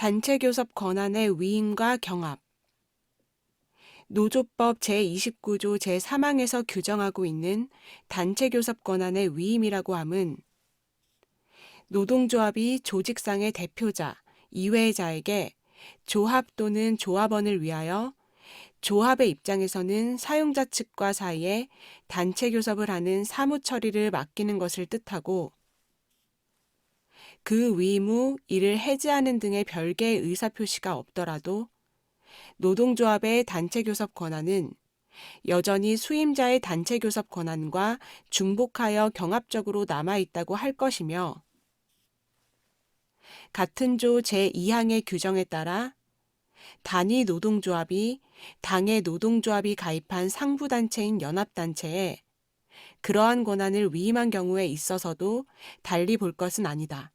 단체 교섭 권한의 위임과 경합. 노조법 제29조 제3항에서 규정하고 있는 단체 교섭 권한의 위임이라고 함은 노동조합이 조직상의 대표자, 이외자에게 조합 또는 조합원을 위하여 조합의 입장에서는 사용자 측과 사이에 단체 교섭을 하는 사무 처리를 맡기는 것을 뜻하고 그후 이를 해지하는 등의 별개의 의사표시가 없더라도 노동조합의 단체 교섭 권한은 여전히 수임자의 단체 교섭 권한과 중복하여 경합적으로 남아 있다고 할 것이며 같은 조 제2항의 규정에 따라 단위 노동조합이 당의 노동조합이 가입한 상부단체인 연합단체에 그러한 권한을 위임한 경우에 있어서도 달리 볼 것은 아니다.